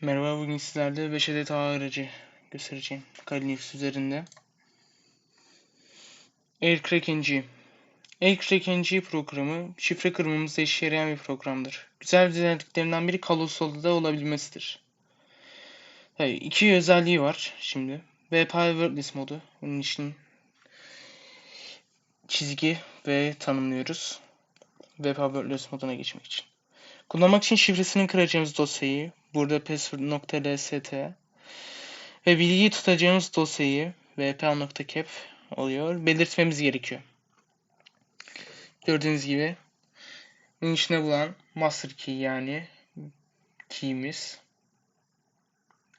Merhaba bugün sizlerle 5 adet ağ aracı göstereceğim Linux üzerinde. AirCrackNG AirCrackNG programı şifre kırmamızda işe yarayan bir programdır. Güzel özelliklerinden biri kablosuz olabilmesidir. Evet, iki özelliği var şimdi. VPA Wordless modu. Bunun için çizgi ve tanımlıyoruz. VPA Wordless moduna geçmek için. Kullanmak için şifresini kıracağımız dosyayı burada password.lst ve bilgiyi tutacağımız dosyayı vp.cap oluyor. Belirtmemiz gerekiyor. Gördüğünüz gibi bunun içine bulan master key yani key'imiz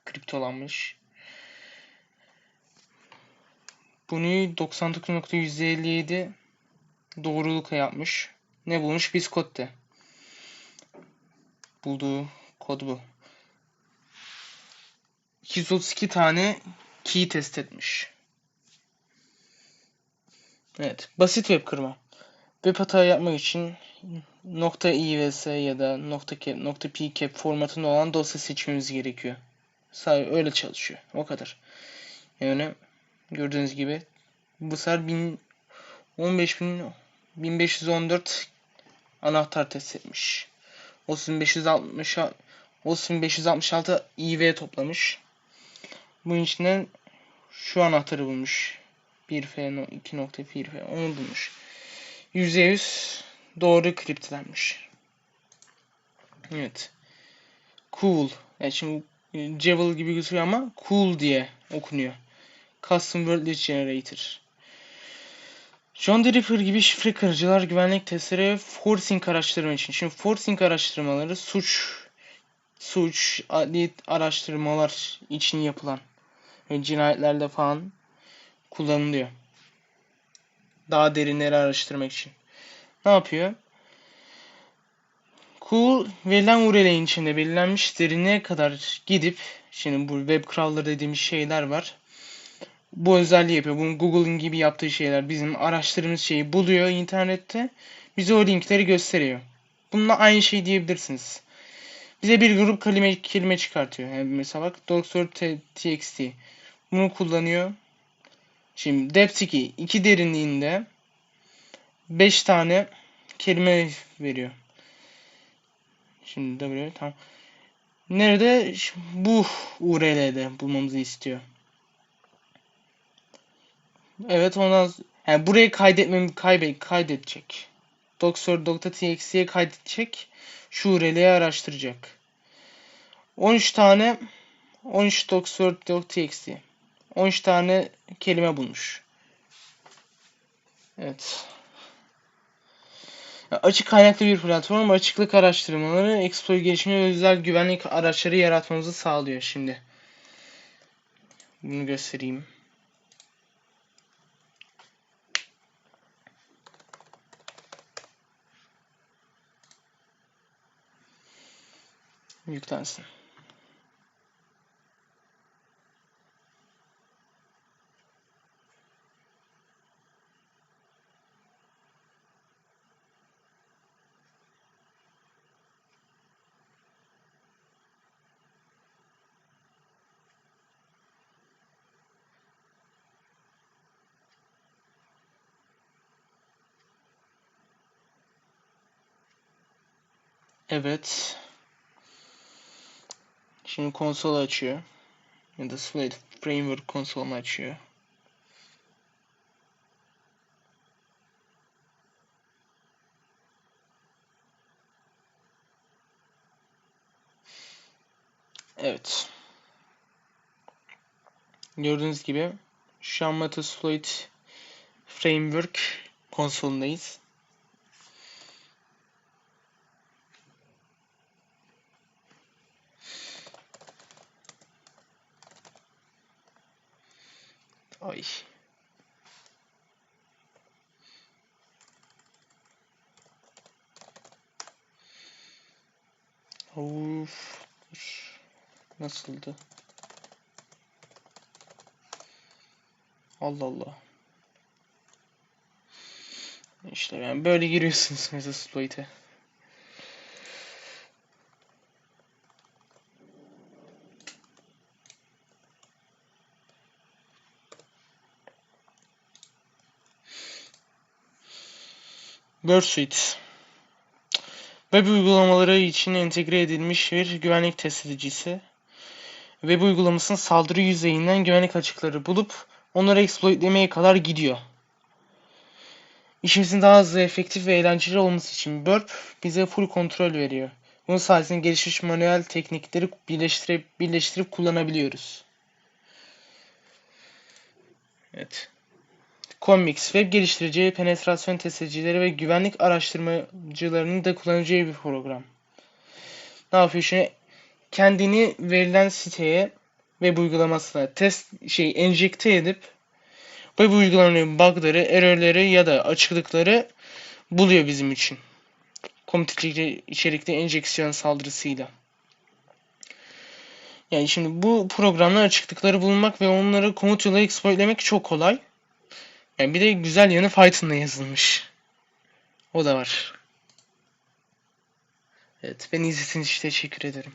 kriptolanmış. Bunu 99.157 doğrulukla yapmış. Ne bulmuş? Biscotte. Bulduğu kod bu. 232 tane key test etmiş. Evet. Basit web kırma. Web hata yapmak için .ivs ya da .cap, .pcap formatında olan dosya seçmemiz gerekiyor. Sadece öyle çalışıyor. O kadar. Yani gördüğünüz gibi bu sefer 1000 15000 1514 anahtar test etmiş. 3560 3566 IV toplamış. Bunun içinden şu anahtarı bulmuş. 1F, 2.1F onu bulmuş. %100 doğru kriptlenmiş. Evet. Cool. Yani şimdi Jewel gibi gözüküyor ama cool diye okunuyor. Custom List Generator. John Ripper gibi şifre kırıcılar güvenlik testleri forcing araştırma için. Şimdi forcing araştırmaları suç suç adli araştırmalar için yapılan ve cinayetlerde falan kullanılıyor. Daha derinleri araştırmak için. Ne yapıyor? Cool verilen URL'in içinde belirlenmiş derinliğe kadar gidip şimdi bu web crawler dediğimiz şeyler var. Bu özelliği yapıyor. Bunu Google'ın gibi yaptığı şeyler. Bizim araştırdığımız şeyi buluyor internette. Bize o linkleri gösteriyor. Bununla aynı şey diyebilirsiniz. Bize bir grup kelime, kelime çıkartıyor. Yani mesela bak doctor.txt. Bunu kullanıyor. Şimdi depth 2. 2 derinliğinde 5 tane kelime veriyor. Şimdi W tamam. Nerede? Bu URL'de bulmamızı istiyor. Evet ondan yani burayı kaydetmemi kaybet kaydedecek. Doctor.txt'ye kaydedecek. Şu URL'yi araştıracak. 13 tane 13 doctor.txt 13 tane kelime bulmuş. Evet. Açık kaynaklı bir platform açıklık araştırmaları, exploit gelişimi özel güvenlik araçları yaratmamızı sağlıyor şimdi. Bunu göstereyim. Yüklensin. Evet. Şimdi konsol açıyor. Ya da Slate Framework konsolunu açıyor. Evet. Gördüğünüz gibi şu an Metasploit Framework konsolundayız. Ay. Of. Nasıldı? Allah Allah. İşte yani böyle giriyorsunuz mesela Sploit'e. Bursuit. Web uygulamaları için entegre edilmiş bir güvenlik test edicisi. Web uygulamasının saldırı yüzeyinden güvenlik açıkları bulup onları exploitlemeye kadar gidiyor. İşimizin daha hızlı, efektif ve eğlenceli olması için Burp bize full kontrol veriyor. Bunun sayesinde gelişmiş manuel teknikleri birleştirip, birleştirip kullanabiliyoruz. Evet. Commix, web geliştirici, penetrasyon testicileri ve güvenlik araştırmacılarının da kullanacağı bir program. Ne yapıyor şimdi? Kendini verilen siteye web uygulamasına test şey enjekte edip web uygulamaların bug'ları, error'ları ya da açıklıkları buluyor bizim için. Komut içerikli enjeksiyon saldırısıyla. Yani şimdi bu programlar açıklıkları bulmak ve onları komut yolu exploitlemek çok kolay. Yani bir de güzel yanı Python'da yazılmış. O da var. Evet, beni izlediğiniz için teşekkür ederim.